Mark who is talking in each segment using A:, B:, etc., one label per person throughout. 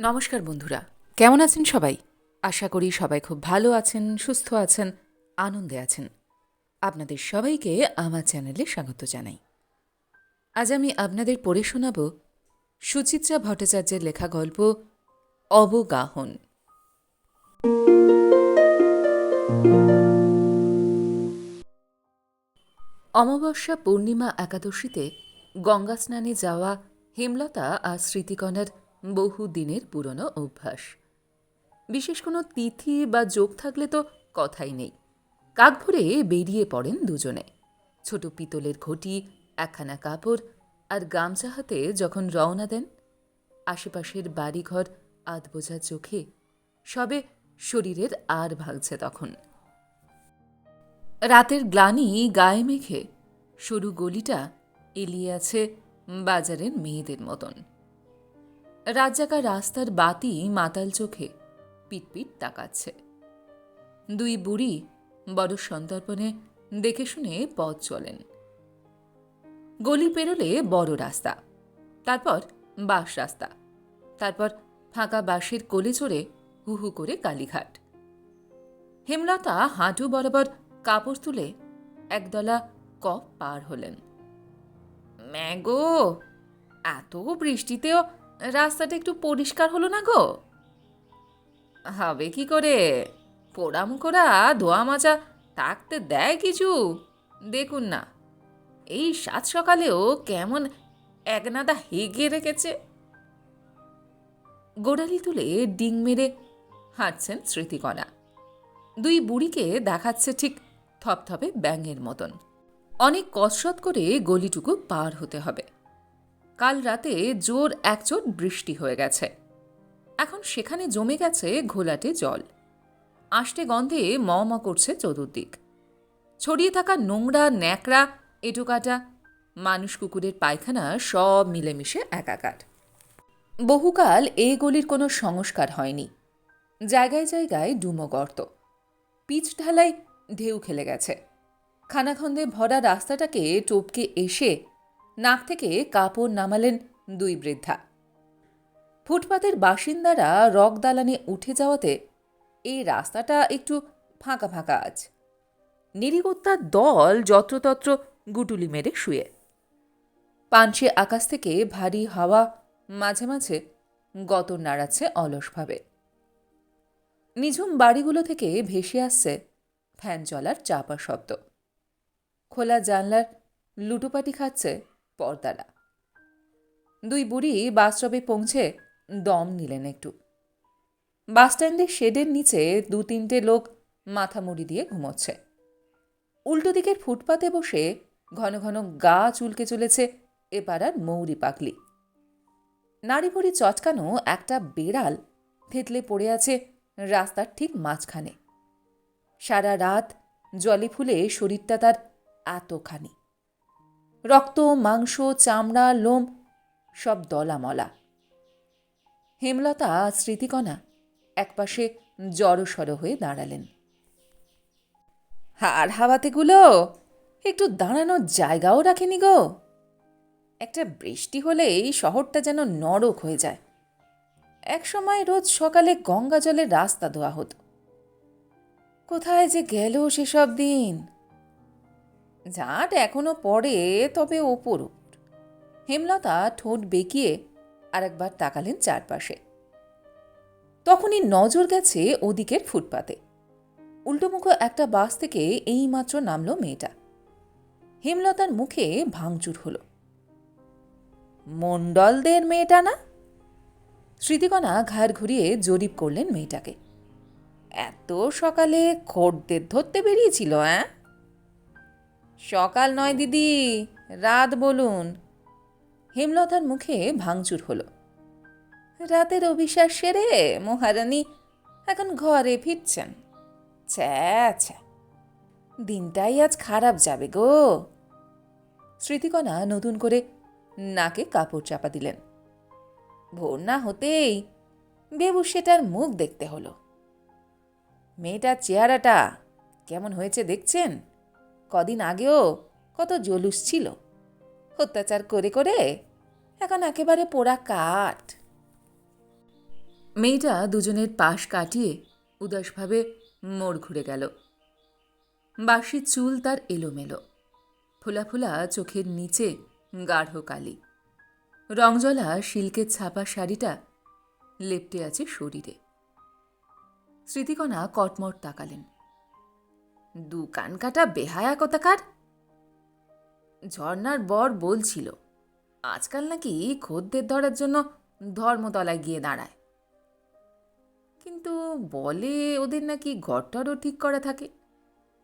A: নমস্কার বন্ধুরা। কেমন আছেন সবাই? আশা করি সবাই খুব ভালো আছেন, সুস্থ আছেন, আনন্দে আছেন। আপনাদের সবাইকে আমার চ্যানেলে স্বাগত জানাই। আজ আমি আপনাদের পড়ে শোনাব সুচিত্রা ভট্টাচার্যের লেখা গল্প অবগাহন। অমাবস্যা পূর্ণিমা একাদশীতে গঙ্গা স্নানে যাওয়া হেমলতা আর স্মৃতিকণার বহু দিনের পুরনো অভ্যাস। বিশেষ কোনো তিথি বা যোগ থাকলে তো কথাই নেই। কাক ভরে বেরিয়ে পড়েন দুজনে। ছোট পিতলের ঘটি, একখানা কাপড় আর গামছা হাতে যখন রওনা দেন, আশেপাশের বাড়িঘর আধবোঝা চোখে সবে শরীরের আর ভাগছে তখন। রাতের গ্লানি গায়ে মেখে সরু গলিটা এলিয়ে আছে বাজারের মেয়েদের মতন। রাজ্জাকা রাস্তার বাতি মাতাল চোখে পিটপিট তাকাচ্ছে। দুই বুড়ি বড় সন্তর্পণে দেখে শুনে পথ চলেন। গলি পেরোলে বড় রাস্তা, তারপর বাঁশ রাস্তা, তারপর ফাঁকা বাঁশের কোলে চড়ে হু হু করে কালীঘাট। হেমলতা হাঁটু বরাবর কাপড় তুলে একদলা কপ পার হলেন। ম্যাগো, এত বৃষ্টিতেও রাস্তাটা একটু পরিষ্কার হলো না গো? হবে কি করে? পোড়ামুখোরা ধোয়া মাজা, থাকতে দেয় কিছু? দেখুন না, এই সাত সকালেও কেমন একনাদা হেগে রেখেছে। গোড়ালি তুলে ডিং মেরে হাঁটছেন স্মৃতিকণা। দুই বুড়িকে দেখাচ্ছে ঠিক থপথপে ব্যাঙের মতন। অনেক কসরত করে গলিটুকু পার হতে হবে। কাল রাতে জোর একচোট বৃষ্টি হয়ে গেছে। এখন সেখানে জমে গেছে ঘোলাটে জল। আষ্টে গন্ধে ম ম করছে চতুর্দিক। ছড়িয়ে থাকা নোংরা, ন্যাকড়া, এটোকাটা, মানুষ কুকুরের পায়খানা সব মিলেমিশে একাকার। বহুকাল এই গলির কোনো সংস্কার হয়নি। জায়গায় জায়গায় ডুমো গর্ত। পিচ ঢালাই ঢেউ খেলে গেছে। খানাখন্দে ভরা রাস্তাটাকে টপকে এসে নাক থেকে কাপড় নামালেন দুই বৃদ্ধা। ফুটপাতের বাসিন্দারা রক দালানে উঠে যাওয়াতে এই রাস্তাটা একটু ফাঁকা ফাঁকা আজ। নিরিগত্তার দল যত্রতত্র গুটুলি মেরে শুয়ে। পাঞ্চে আকাশ থেকে ভারী হাওয়া মাঝে মাঝে গতর নাড়াচ্ছে অলসভাবে। নিঝুম বাড়িগুলো থেকে ভেসে আসছে ফ্যান চলার চাপা শব্দ। খোলা জানলার লুটোপাটি খাচ্ছে পর্দারা দুই বুড়ি বাসস্টপে পৌঁছে দম নিলেন একটু। বাসস্ট্যান্ডের শেডের নিচে দু তিনটে লোক মাথা মুড়ি দিয়ে ঘুমোচ্ছে। উল্টো দিকের ফুটপাতে বসে ঘন ঘন গা চুলকে চলেছে এ পাড়ার মৌরি পাকলি নাড়ি ভরি চটকানো একটা বেড়াল থেতলে পড়ে আছে রাস্তার ঠিক মাঝখানে। সারা রাত জলে ফুলে শরীরটা তার এতখানি। রক্ত, মাংস, চামড়া, লোম, সব দলামলা। হেমলতা স্মৃতিকণা একপাশে জড়সড় হয়ে দাঁড়ালেন। হাড় হাওয়াতেগুলো? একটু দাঁড়ানোর জায়গাও রাখেনি গো। একটা বৃষ্টি হলেই শহরটা যেন নরক হয়ে যায়। এক সময় রোজ সকালে গঙ্গা জলের রাস্তা ধোয়া হতো। কোথায় যে গেল সেসব দিন? ঝাঁট এখনও পড়ে, তবে ওপর ওপর হেমলতা ঠোঁট বেঁকিয়ে আরেকবার তাকালেন চারপাশে। তখনই নজর গেছে ওদিকের ফুটপাতে। উল্টোমুখো একটা বাস থেকে এইমাত্র নামলো মেয়েটা। হেমলতার মুখে ভাঙচুর হলো। মণ্ডলদের মেয়েটা না? স্মৃতিকণা ঘাড় ঘুরিয়ে জরিপ করলেন মেয়েটাকে। এত সকালে খোরদের ধরতে বেরিয়েছিল হ্যাঁ সকাল নয়, দিদি। রাত বলুন। হেমলতার মুখে ভাঙচুর হলো। রাতের অভিশ্বাস সেরে মহারানী এখন ঘরে ফিরছেন। ছ্যা দিনটাই আজ খারাপ যাবে গো। স্মৃতিকণা নতুন করে নাকে কাপড় চাপা দিলেন। ভোর না হতেই বেবু সেটার মুখ দেখতে হলো। মেয়েটার চেহারাটা কেমন হয়েছে দেখছেন? কদিন আগেও কত জলুস ছিল। অত্যাচার করে করে এখন একেবারে পোড়া কাঠ। মেয়েটা দুজনের পাশ কাটিয়ে উদাসভাবে মোড় ঘুরে গেল। বাসি চুল তার এলোমেলো। ফোলা ফোলা চোখের নিচে গাঢ় কালি। রংজলা সিল্কের ছাপা শাড়িটা লেপটে আছে শরীরে। স্মৃতিকণা কটমট তাকালেন। দু কান কাটা বেহায়া কোথাকার? ঝর্নার বর বলছিল, আজকাল নাকি খদ্দের ধরার জন্য ধর্মতলায় গিয়ে দাঁড়ায়। কিন্তু বলে ওদের নাকি ঘরটারও ঠিক করা থাকে,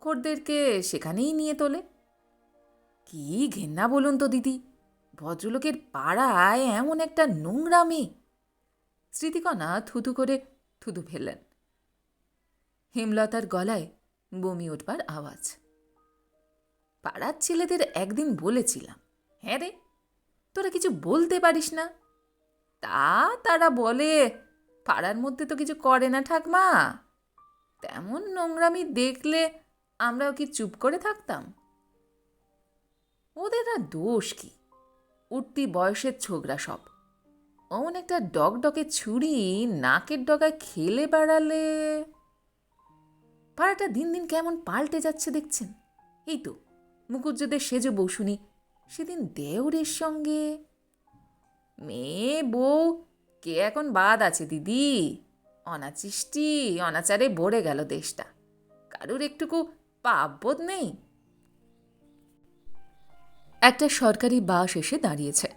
A: খদ্দেরকে সেখানেই নিয়ে তোলে। কি ঘেন্না বলুন তো দিদি, ভদ্রলোকের পাড়ায় এমন একটা নোংরা মেয়ে স্মৃতিকণা থুতু করে থুতু ফেললেন। হেমলতার গলায় বমি উঠবার আওয়াজ। পাড়ার ছেলেদের একদিন বলেছিলাম হ্যাঁ রে, তোরা কিছু বলতে পারিস না? তা তারা বলে, পাড়ার মধ্যে তো কিছু করে না ঠাকমা। তেমন নোংরামি দেখলে আমরাও কি চুপ করে থাকতাম? ওদের আর দোষ কি? উঠতি বয়সের ছোকরা সব। অমন একটা ডকডকে ছুরি নাকের ডগায় খেলে বেড়ালে পাড়াটা দিন দিন কেমন পাল্টে যাচ্ছে দেখছেন। এই তো, মুকুজ্জদের সেজ বসুনি সেদিন দেওরের সঙ্গে। মেয়ে, বউ, কে এখন বাদ আছে দিদি? অনাচিষ্টি, অনাচারে ভরে গেল দেশটা। কারুর একটুকু পাপবোধ নেই। একটা সরকারি বাস এসে দাঁড়িয়েছে।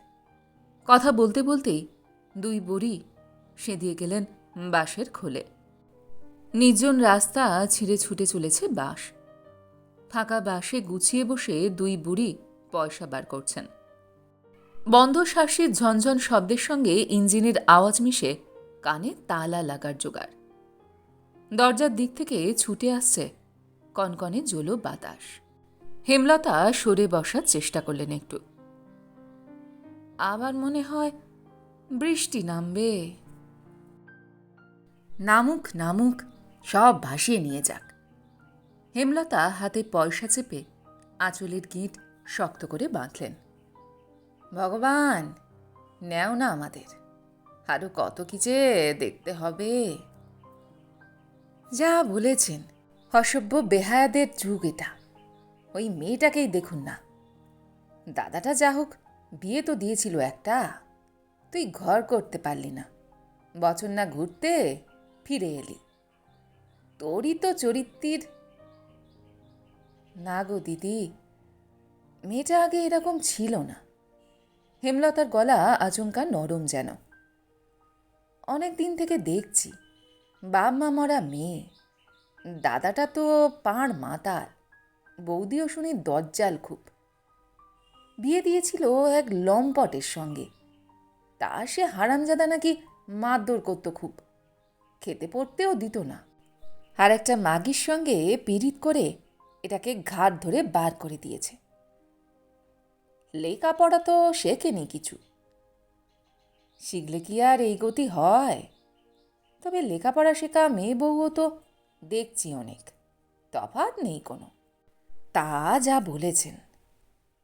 A: কথা বলতে বলতেই দুই বড়ি বুড়ি সেদিয়ে গেলেন বাসের খোলে। নির্জন রাস্তা ছিঁড়ে ছুটে চলেছে বাস ফাঁকা বাসে গুছিয়ে বসে দুই বুড়ি পয়সা বার করছেন। বন্ধ শ্বাসের ঝনঝন শব্দের সঙ্গে ইঞ্জিনের আওয়াজ মিশে কানে তালা লাগার জোগাড়। দরজার দিক থেকে ছুটে আসছে কনকনে জলো বাতাস। হেমলতা সরে বসার চেষ্টা করলেন একটু। আবার মনে হয় বৃষ্টি নামবে। নামুক নামুক সব ভাসিয়ে নিয়ে যাক। হেমলতা হাতে পয়সা চেপে আঁচলের গিট শক্ত করে বাঁধলেন। ভগবান, নেও না আমাদের। আরও কত কি যে দেখতে হবে। যা বলেছেন, অসভ্য বেহায়াদের যুগ এটা। ওই মেয়েটাকেই দেখুন না। দাদাটা যা হোক, বিয়ে তো দিয়েছিল একটা। তুই ঘর করতে পারলি না। বছর না ঘুরতে, ফিরে এলি। তোরই তো চরিত্রের। না গো দিদি, মেয়েটা আগে এরকম ছিল না। হেমলতার গলা আচমকা নরম যেন। অনেক দিন থেকে দেখছি, বাপ মা মরা মেয়ে। দাদাটা তো পাঁড় মাতাল, বৌদিও শুনি দজ্জাল খুব। বিয়ে দিয়েছিল এক লম্পটের সঙ্গে। তা সে হারামজাদা নাকি মারধর করতো খুব। খেতে পড়তেও দিত না। আর একটা মাগির সঙ্গে পীড়িত করে এটাকে ঘাট ধরে বার করে দিয়েছে। লেখাপড়া তো শেখেনি কিছু। শিখলে কি আর এই গতি হয়? তবে লেখাপড়া শেখা মেয়ে বউও তো দেখছি অনেক, তফাৎ নেই কোনো। তা যা বলেছেন,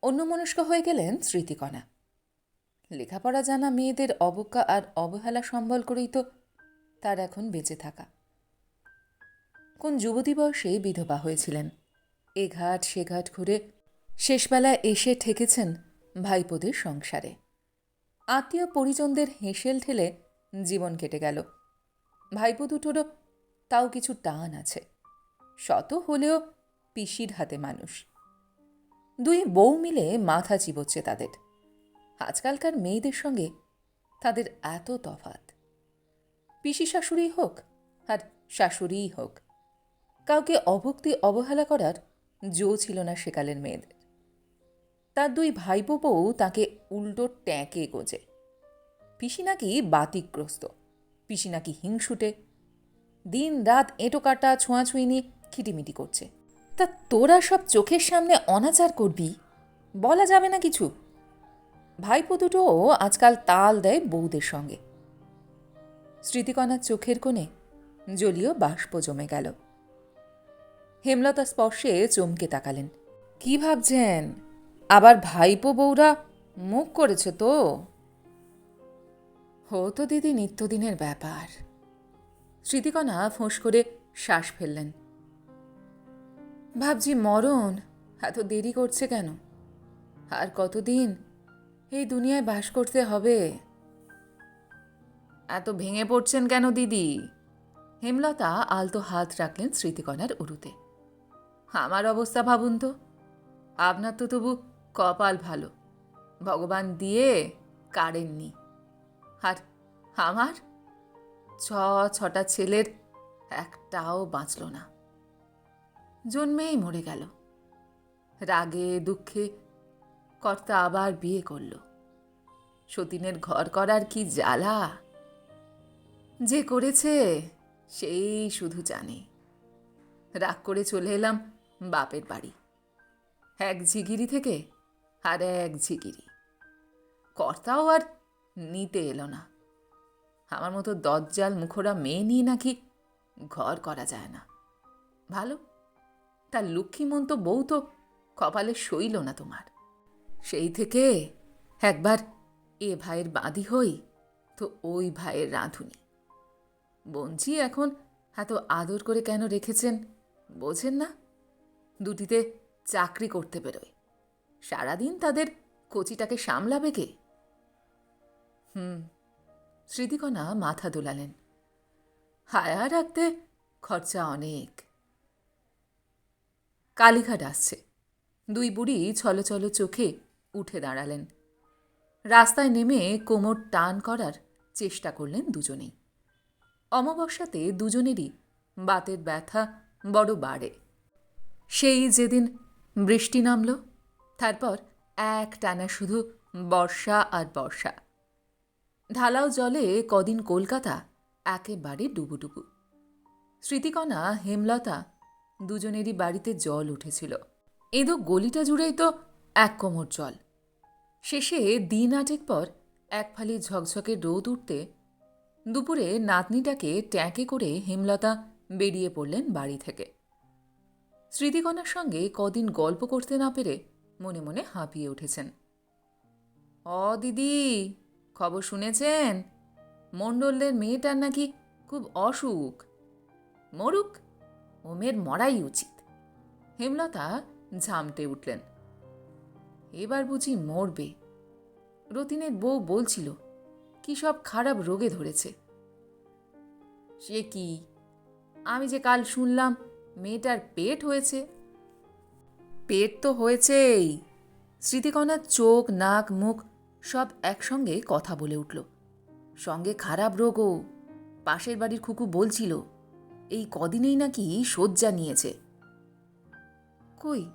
A: অন্যমনস্ক হয়ে গেলেন স্মৃতিকণা। লেখাপড়া জানা মেয়েদের অবজ্ঞা আর অবহেলা সম্বল করেই তো তার এখন বেঁচে থাকা। কোন যুবতী বয়সে বিধবা হয়েছিলেন? এ ঘাট সে ঘাট ঘুরে শেষবেলায় এসে ঠেকেছেন ভাইপোদের সংসারে। আত্মীয় পরিজনদের হেঁসেল ঠেলে জীবন কেটে গেল। ভাইপো দুটোরও তাও কিছু টান আছে। শত হলেও পিসির হাতে মানুষ। দুই বউ মিলে মাথা চিবোচ্ছে তাদের। আজকালকার মেয়েদের সঙ্গে তাদের এত তফাত। পিসি শাশুড়ি হোক আর শাশুড়িই হোক কাউকে অভক্তি অবহেলা করার জো ছিল না সেকালের মেয়েদের। তার দুই ভাইপো বউ তাকে উল্টো ট্যাঁকে গোজে পিসি নাকি বাতিকগ্রস্ত পিসি নাকি হিংসুটে। দিন রাত এঁটো কাটা, ছোঁয়াছুঁই নিয়ে খিটিমিটি করছে। তা তোরা সব চোখের সামনে অনাচার করবি? বলা যাবে না কিছু। ভাইপো দুটোও আজকাল তাল দেয় বউদের সঙ্গে। স্মৃতিকণার চোখের কোণে জলীয় বাষ্প জমে গেল। হেমলতা স্পর্শে চমকে তাকালেন। কি ভাবছেন? আবার ভাইপো বউরা? মুখ করেছে তো? হো তো দিদি নিত্যদিনের ব্যাপার। স্মৃতিকণা ফোঁস করে শ্বাস ফেললেন। ভাবছি মরণ? এত দেরি করছে কেন? আর কতদিন? এই দুনিয়ায় বাস করতে হবে। এত ভেঙে পড়ছেন কেন দিদি? হেমলতা আলতো হাত রাখলেন স্মৃতিকণার উরুতে। আমার অবস্থা ভাবুন তো। আপনার তো তবু কপাল ভালো। ভগবান দিয়ে কারেননি। আর আমার ছ, ছটা ছেলের একটাও বাঁচল না। জন্মেই মরে গেল। রাগে, দুঃখে কর্তা আবার বিয়ে করল। সতীনের ঘর করার কি জ্বালা? যে করেছে, সেই শুধু জানে। রাগ করে চলে এলাম বাপের বাড়ি। এক ঝিগিরি থেকে আর এক ঝিগিরি। কর্তাও আর নিতে এলো না। আমার মতো দজ্জাল মুখোরা মেয়ে নিয়ে নাকি ঘর করা যায় না। ভালো তার লক্ষ্মীমন্ত বউ তো কপালে সইল না তোমার। সেই থেকে একবার এ ভাইয়ের বাঁধি হই তো ওই ভাইয়ের রাঁধুনি। বঞ্চি এখন এত আদর করে কেন রেখেছেন, বোঝেন না? দুটিতে চাকরি করতে বেরোয়। সারাদিন তাদের কচিটাকে সামলাবে কে? হুম, স্মৃতিকণা মাথা দোলালেন। হায়া রাখতে খরচা অনেক। কালীঘাট আসছে। দুই বুড়ি ছলছল চোখে উঠে দাঁড়ালেন। রাস্তায় নেমে কোমর টান করার চেষ্টা করলেন দুজনেই। অমাবস্যাতে দুজনেরই বাতের ব্যথা বড় বাড়ে। সেই যেদিন বৃষ্টি নামল, তারপর এক টানা শুধু বর্ষা আর বর্ষা। ঢালাও জলে কদিন কলকাতা একেবারে ডুবুডুবু। স্মৃতিকণা, হেমলতা দুজনেরই বাড়িতে জল উঠেছিল। এদো গলিটা জুড়েই তো এক কোমর জল। শেষে দিন আটেক পর এক ফালি ঝকঝকে রোদ উঠতে দুপুরে নাতনিটাকে ট্যাঁকে করে হেমলতা বেরিয়ে পড়লেন বাড়ি থেকে। স্মৃতিকণার সঙ্গে কদিন গল্প করতে না পেরে মনে মনে হাঁপিয়ে উঠেছেন। অ, দিদি, খবর শুনেছেন? মণ্ডলদের মেয়েটার নাকি খুব অসুখ। মরুক, ওমের মরাই উচিত। হেমলতা ঝামটে উঠলেন। এবার বুঝি মরবে। রতিনের বউ বলছিল, কি সব খারাপ রোগে ধরেছে। সে কি? আমি যে কাল শুনলাম মেয়েটার পেট হয়েছে? পেট তো হয়েছেই। স্মৃতিকণার চোখ, নাক, মুখ সব একসঙ্গে কথা বলে উঠল। সঙ্গে খারাপ রোগও। পাশের বাড়ির খুকু বলছিল, এই কদিনেই নাকি শয্যা নিয়েছে। কই,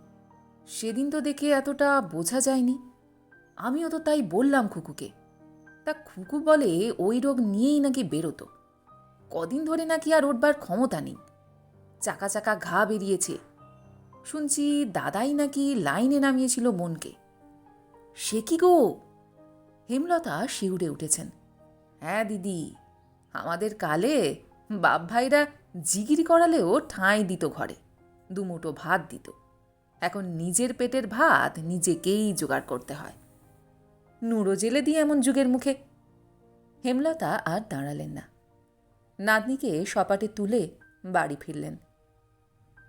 A: সেদিন তো দেখে এতটা বোঝা যায়নি। আমিও তো তাই বললাম খুকুকে। তা খুকু বলে ওই রোগ নিয়েই নাকি বেরোতো। কদিন ধরে নাকি আর ওঠবার ক্ষমতা নেই। চাকা চাকা ঘা বেরিয়েছে। শুনছি দাদাই নাকি লাইনে নামিয়েছিল মনকে। সে কি গো? হেমলতা শিউরে উঠেছেন। হ্যাঁ দিদি, আমাদের কালে বাপ ভাইরা জিগিরি করালেও ঠাঁই দিত ঘরে দুমুটো ভাত দিত। এখন নিজের পেটের ভাত নিজেকেই জোগাড় করতে হয়। নুড়ো জেলে দিয়ে এমন যুগের মুখে। হেমলতা আর দাঁড়ালেন না। নাতনিকে সপাটে তুলে বাড়ি ফিরলেন।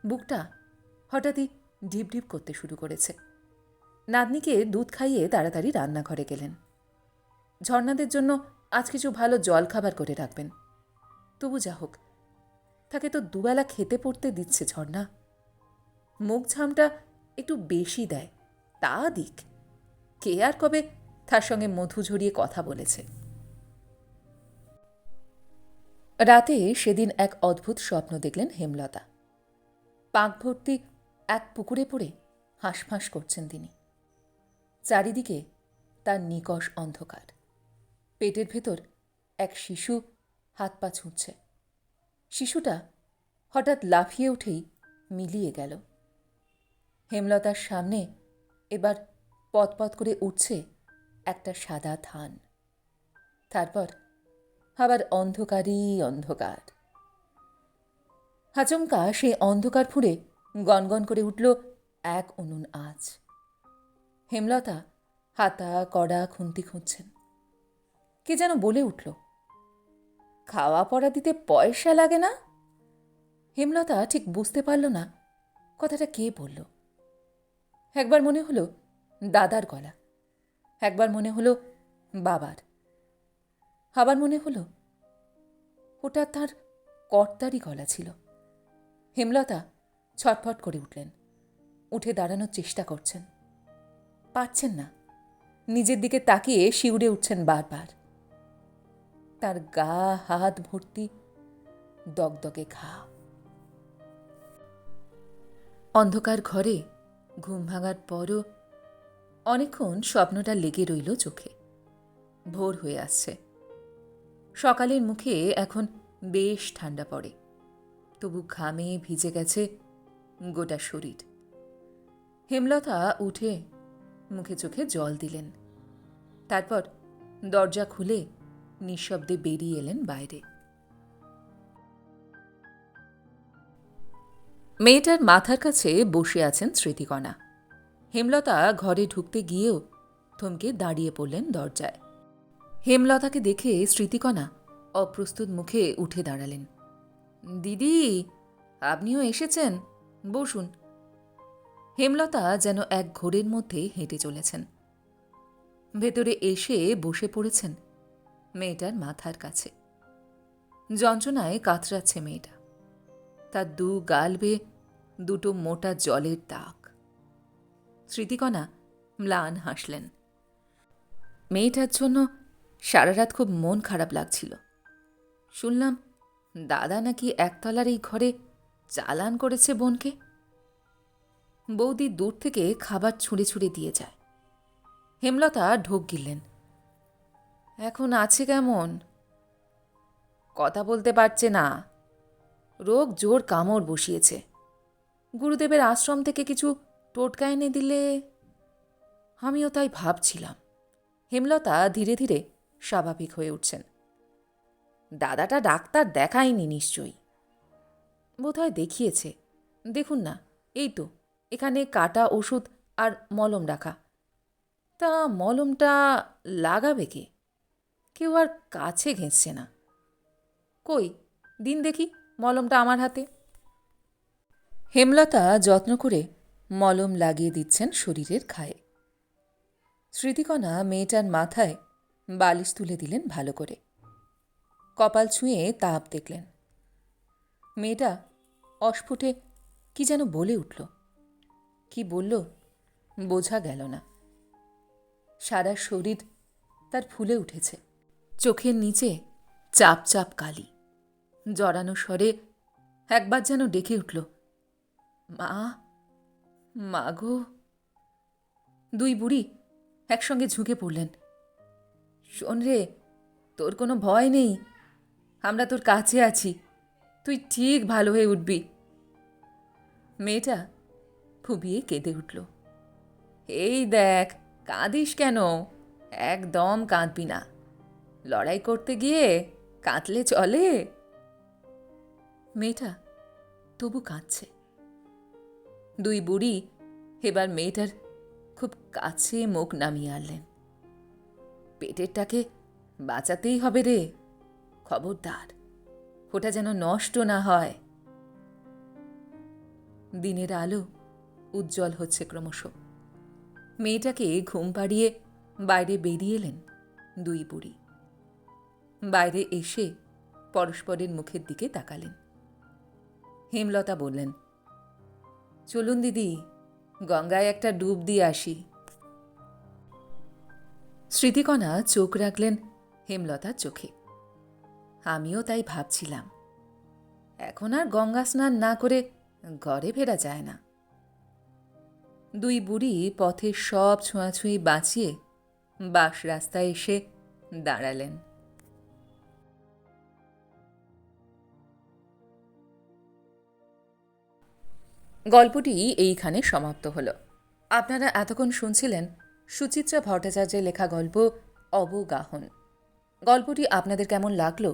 A: বুকটা হঠাৎই ঢিপ ঢিপ করতে শুরু করেছে। নাতনিকে দুধ খাইয়ে তাড়াতাড়ি রান্নাঘরে গেলেন। ঝর্ণাদের জন্য আজ কিছু ভালো জল খাবার করে রাখবেন। তবু যা হোক, তাকে তো দুবেলা খেতে পড়তে দিচ্ছে ঝর্ণা। মুখ ঝামটা একটু বেশি দেয়, তা দিক। কে আর কবে তার সঙ্গে মধু ঝরিয়ে কথা বলেছে। রাতে সেদিন এক অদ্ভুত স্বপ্ন দেখলেন হেমলতা। পাক ভর্তি এক পুকুরে পড়ে হাঁসফাঁস করছেন তিনি। চারিদিকে তার নিকষ অন্ধকার। পেটের ভেতর এক শিশু হাত পা ছুঁচ্ছে। শিশুটা হঠাৎ লাফিয়ে উঠেই মিলিয়ে গেল। হেমলতার সামনে এবার পথ করে উঠছে একটা সাদা থান। তারপর আবার অন্ধকারই অন্ধকার। হাচমকা সে অন্ধকার ফুঁড়ে গনগন করে উঠল এক উনুন আজ হেমলতা হাতা, কড়া, খুন্তি খুঁজছেন। কে যেন বলে উঠল, খাওয়া পড়া দিতে পয়সা লাগে না? হেমলতা ঠিক বুঝতে পারল না কথাটা কে বলল। একবার মনে হলো দাদার গলা, একবার মনে হলো বাবার। আবার মনে হলো ওটা তার কর্তারই গলা ছিল। হেমলতা ছটফট করে উঠলেন। উঠে দাঁড়ানোর চেষ্টা করছেন। পারছেন না। নিজের দিকে তাকিয়ে শিউরে উঠছেন বারবার। তার গা হাত ভর্তি দগদগে ঘা। অন্ধকার ঘরে ঘুম ভাঙার পরও অনেকক্ষণ স্বপ্নটা লেগে রইল চোখে। ভোর হয়ে আসছে। সকালের মুখে এখন বেশ ঠান্ডা পড়ে। তবু ঘামে ভিজে গেছে গোটা শরীর। হেমলতা উঠে মুখে চোখে জল দিলেন। তারপর দরজা খুলে নিঃশব্দে বেরিয়ে এলেন বাইরে। মেয়েটার মাথার কাছে বসে আছেন স্মৃতিকণা। হেমলতা ঘরে ঢুকতে গিয়েও থমকে দাঁড়িয়ে পড়লেন দরজায়। হেমলতাকে দেখে স্মৃতিকণা অপ্রস্তুত মুখে উঠে দাঁড়ালেন। দিদি, আপনিও এসেছেন? বসুন। হেমলতা যেন এক ঘোরের মধ্যে হেঁটে চলেছেন। ভেতরে এসে বসে পড়েছেন মেয়েটার মাথার কাছে। যন্ত্রণায় কাতরাচ্ছে মেয়েটা। তার দু গাল বেয়ে দুটো মোটা জলের দাগ। স্মৃতিকণা ম্লান হাসলেন। মেয়েটার জন্য সারা রাত খুব মন খারাপ লাগছিল। শুনলাম দাদা নাকি একতলার এই ঘরে চালান করেছে বোনকে? বৌদি দূর থেকে খাবার ছুঁড়ে ছুঁড়ে দিয়ে যায়। হেমলতা ঢোক গিললেন। এখন আছে কেমন? কথা বলতে পারছে না। রোগ জোর কামড় বসিয়েছে। গুরুদেবের আশ্রম থেকে কিছু টোটকা এনে দিলে আমিও তাই ভাবছিলাম। হেমলতা ধীরে ধীরে স্বাভাবিক হয়ে উঠছেন। দাদাটা ডাক্তার দেখায়নি নিশ্চয়ই। বোধহয় দেখিয়েছে। দেখুন না, এই তো, এখানে কাটা ওষুধ আর মলম রাখা। তা মলমটা লাগাবে কে? কেউ আর কাছে ঘেঁচছে না। কই, দিন দেখি মলমটা আমার হাতে। হেমলতা যত্ন করে মলম লাগিয়ে দিচ্ছেন শরীরের খায়ে। স্মৃতিকণা মেয়েটার মাথায় বালিশ তুলে দিলেন ভালো করে। কপাল ছুঁয়ে তাপ দেখলেন। মেয়েটা অস্ফুটে কি যেন বলে উঠল। কি বলল বোঝা গেল না। সারা শরীর তার ফুলে উঠেছে। চোখের নিচে চাপ চাপ কালি। জড়ানো স্বরে একবার যেন ডেকে উঠল, মা মা গো। দুই বুড়ি একসঙ্গে ঝুঁকে পড়লেন, শোন রে, তোর কোনো ভয় নেই? আমরা তোর কাছে আছি। তুই ঠিক ভালো হয়ে উঠবি। মেয়েটা ফুবিয়ে কেঁদে উঠল। এই দেখ, কাঁদিস কেন? একদম কাঁদবি না। লড়াই করতে গিয়ে কাঁদলে চলে। মেয়েটা তবু কাঁদছে। দুই বুড়ি এবার মেয়েটার খুব কাছে মুখ নামিয়ে আনলেন। পেটেরটাকে বাঁচাতেই হবে রে। খবরদার। ওটা যেন নষ্ট না হয়। দিনের আলো উজ্জ্বল হচ্ছে ক্রমশ। মেয়েটাকে ঘুম পাড়িয়ে বাইরে বেরিয়ে এলেন দুই বুড়ি। বাইরে এসে পরস্পরের মুখের দিকে তাকালেন। হেমলতা বললেন, চলুন দিদি, গঙ্গায় একটা ডুব দিয়ে আসি। স্মৃতিকণা চোখ রাখলেন হেমলতার চোখে। আমিও তাই ভাবছিলাম। এখন আর গঙ্গা স্নান না করে ঘরে ফেরা যায় না। দুই বুড়ি পথের সব ছোঁয়াছুঁয়ি বাঁচিয়ে বাস রাস্তায় এসে দাঁড়ালেন। গল্পটি এইখানে সমাপ্ত হলো। আপনারা এতক্ষণ শুনছিলেন সুচিত্রা ভট্টাচার্যের লেখা গল্প অবগাহন। গল্পটি আপনাদের কেমন লাগল